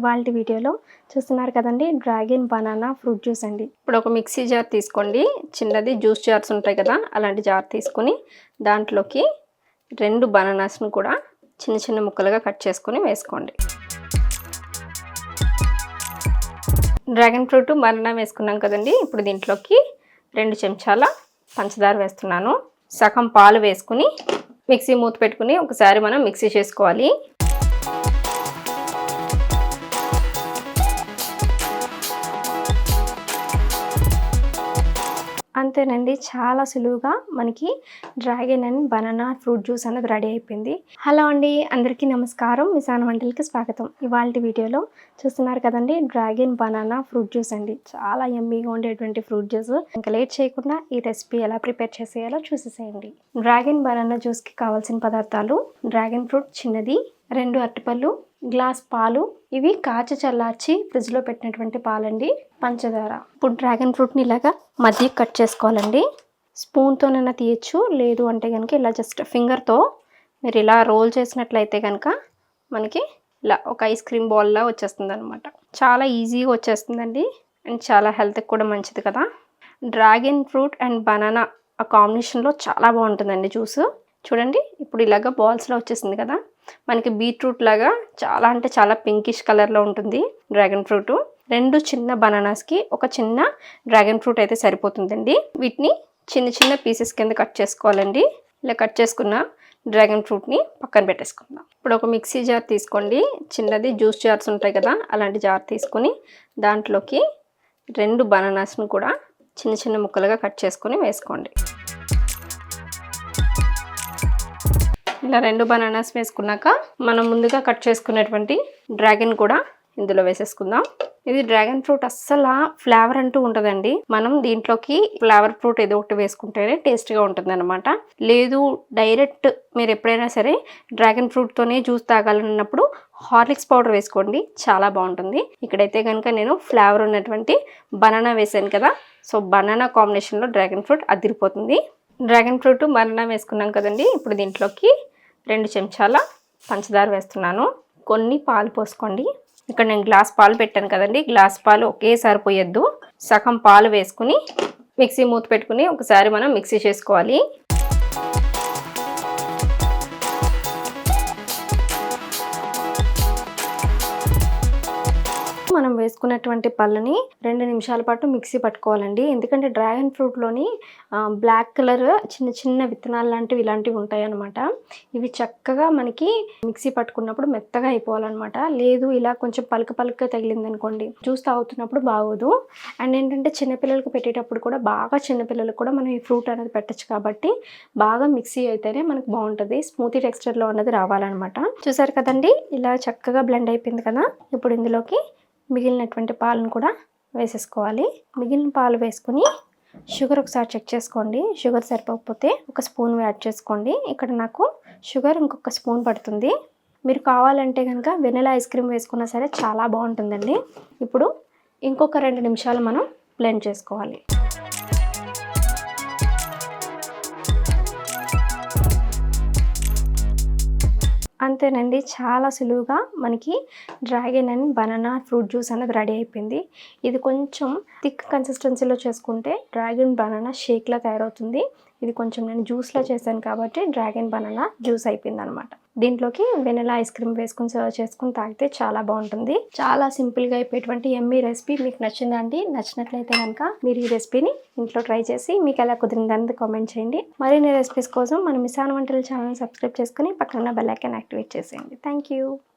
ఇవాళ వీడియోలో చూస్తున్నారు కదండి డ్రాగన్ బనానా ఫ్రూట్ జ్యూస్ అండి. ఇప్పుడు ఒక మిక్సీ జార్ తీసుకోండి. చిన్నది జ్యూస్ జార్స్ ఉంటాయి కదా అలాంటి జార్ తీసుకొని దాంట్లోకి రెండు బనానాస్ను కూడా చిన్న చిన్న ముక్కలుగా కట్ చేసుకొని వేసుకోండి. డ్రాగన్ ఫ్రూట్ బనానా వేసుకున్నాం కదండి ఇప్పుడు దీంట్లోకి రెండు చెంచాల పంచదార వేస్తున్నాను. సగం పాలు వేసుకుని మిక్సీ మూత పెట్టుకుని ఒకసారి మనం మిక్సీ చేసుకోవాలి. అంతేనండి. చాలా సులువుగా మనకి dragon and banana fruit juice అనేది రెడీ అయిపోయింది. హలో అండి అందరికీ నమస్కారం. మిసాన్ వంటలకి స్వాగతం. ఇవాళ వీడియోలో చూస్తున్నారు కదండి డ్రాగన్ బనానా ఫ్రూట్ జ్యూస్ అండి. చాలా ఎమ్మీగా ఉండేటువంటి ఫ్రూట్ జ్యూస్. ఇంకా లేట్ చేయకుండా ఈ రెసిపీ ఎలా ప్రిపేర్ చేసేయాలో చూసేసేయండి. డ్రాగన్ బనానా జ్యూస్కి కావాల్సిన పదార్థాలు డ్రాగన్ ఫ్రూట్ చిన్నది రెండు అరటిపళ్ళు గ్లాస్ పాలు. ఇవి కాచి చల్లార్చి ఫ్రిడ్జ్లో పెట్టినటువంటి పాలండి. పంచదార. ఇప్పుడు డ్రాగన్ ఫ్రూట్ని ఇలాగా మధ్య కట్ చేసుకోవాలండి. స్పూన్తోనైనా తీయచ్చు లేదు అంటే కనుక ఇలా జస్ట్ ఫింగర్తో మీరు ఇలా రోల్ చేసినట్లయితే కనుక మనకి ఇలా ఒక ఐస్ క్రీమ్ బాల్లా వచ్చేస్తుంది అనమాట చాలా ఈజీగా వచ్చేస్తుందండి. అండ్ చాలా హెల్త్కి కూడా మంచిది కదా. డ్రాగన్ ఫ్రూట్ అండ్ బనానా ఆ కాంబినేషన్లో చాలా బాగుంటుందండి జ్యూస్ చూడండి ఇప్పుడు ఇలాగ బాల్స్లో వచ్చేసింది కదా. మనకి బీట్రూట్ లాగా చాలా అంటే చాలా పింకిష్ కలర్లో ఉంటుంది డ్రాగన్ ఫ్రూట్. రెండు చిన్న బనానాస్కి ఒక చిన్న డ్రాగన్ ఫ్రూట్ అయితే సరిపోతుందండి. వీటిని చిన్న చిన్న పీసెస్ కింద కట్ చేసుకోవాలండి. ఇలా కట్ చేసుకున్న డ్రాగన్ ఫ్రూట్ని పక్కన పెట్టేసుకుందాం. ఇప్పుడు ఒక మిక్సీ జార్ తీసుకోండి. చిన్నది జ్యూస్ జార్స్ ఉంటాయి కదా అలాంటి జార్ తీసుకొని దాంట్లోకి రెండు బనానాస్ను కూడా చిన్న చిన్న ముక్కలుగా కట్ చేసుకొని వేసుకోండి. ఇలా రెండు బనానాస్ వేసుకున్నాక మనం ముందుగా కట్ చేసుకున్నటువంటి డ్రాగన్ కూడా ఇందులో వేసేసుకుందాం. ఇది డ్రాగన్ ఫ్రూట్ అస్సలు ఫ్లేవర్ అంటూ ఉంటుందండి మనం దీంట్లోకి ఫ్లేవర్ ఫ్రూట్ ఏదో ఒకటి వేసుకుంటేనే టేస్ట్గా ఉంటుంది అనమాట లేదు డైరెక్ట్ మీరు ఎప్పుడైనా సరే డ్రాగన్ ఫ్రూట్తోనే జ్యూస్ తాగాలన్నప్పుడు హార్లిక్స్ పౌడర్ వేసుకోండి. చాలా బాగుంటుంది. ఇక్కడైతే కనుక నేను ఫ్లేవర్ ఉన్నటువంటి బనానా వేసాను కదా. సో బనానా కాంబినేషన్లో డ్రాగన్ ఫ్రూట్ అదిరిపోతుంది. డ్రాగన్ ఫ్రూట్ బనానా వేసుకున్నాం కదండి. ఇప్పుడు దీంట్లోకి రెండు చెంచాల పంచదార వేస్తున్నాను. కొన్ని పాలు పోసుకోండి. ఇక్కడ నేను గ్లాస్ పాలు పెట్టాను కదండి. గ్లాస్ పాలు ఒకేసారి పోయొద్దు. సగం పాలు వేసుకుని మిక్సీ మూత పెట్టుకుని ఒకసారి మనం మిక్సీ చేసుకోవాలి. మనం వేసుకున్నటువంటి పళ్ళని రెండు నిమిషాల పాటు మిక్సీ పట్టుకోవాలండి. ఎందుకంటే డ్రాగన్ ఫ్రూట్లోని బ్లాక్ కలర్ చిన్న చిన్న విత్తనాలు లాంటివి ఇలాంటివి ఉంటాయి అనమాట ఇవి చక్కగా మనకి మిక్సీ పట్టుకున్నప్పుడు మెత్తగా అయిపోవాలన్నమాట. లేదు ఇలా కొంచెం పలక పలక తగిలింది అనుకోండి జ్యూస్ తాగుతున్నప్పుడు బాగోదు. అండ్ ఏంటంటే చిన్నపిల్లలకు పెట్టేటప్పుడు కూడా బాగా చిన్నపిల్లలకు కూడా మనం ఈ ఫ్రూట్ అనేది పెట్టచ్చు కాబట్టి బాగా మిక్సీ అయితేనే మనకు బాగుంటుంది. స్మూతీ టెక్స్చర్లో ఉన్నది రావాలన్నమాట. చూసారు కదండి ఇలా చక్కగా బ్లెండ్ అయిపోయింది కదా? ఇప్పుడు ఇందులోకి మిగిలినటువంటి పాలను కూడా వేసేసుకోవాలి. మిగిలిన పాలు వేసుకొని షుగర్ ఒకసారి చెక్ చేసుకోండి. షుగర్ సరిపోకపోతే ఒక స్పూన్ యాడ్ చేసుకోండి. ఇక్కడ నాకు షుగర్ ఇంకొక స్పూన్ పడుతుంది. మీరు కావాలంటే కనుక వెనిలా ఐస్ క్రీమ్ వేసుకున్నా సరే చాలా బాగుంటుందండి. ఇప్పుడు ఇంకొక రెండు నిమిషాలు మనం బ్లెండ్ చేసుకోవాలి. అంతేనండి. చాలా సులువుగా మనకి dragon and banana fruit juice అనేది రెడీ అయిపోయింది. ఇది కొంచెం థిక్ కన్సిస్టెన్సీలో చేసుకుంటే డ్రాగన్ బనానా షేక్లా తయారవుతుంది. ఇది కొంచెం నేను జ్యూస్లో చేశాను కాబట్టి డ్రాగన్ బనానా జ్యూస్ అయిపోయింది అనమాట దీంట్లోకి వెనిలా ఐస్ క్రీమ్ వేసుకుని సర్వ్ చేసుకుని తాగితే చాలా బాగుంటుంది. చాలా సింపుల్గా అయిపోయేటువంటి ఎమ్మీ రెసిపీ మీకు నచ్చిందండి నచ్చినట్లయితే కనుక మీరు ఈ రెసిపీని ఇంట్లో ట్రై చేసి మీకు ఎలా కుదిరిందని కామెంట్ చేయండి. మరిన్ని రెసిపీస్ కోసం మన మిసాన్ వంటల ఛానల్ సబ్స్క్రైబ్ చేసుకుని పక్కన బెల్ ఐకాన్ యాక్టివేట్ చేసేయండి. Thank you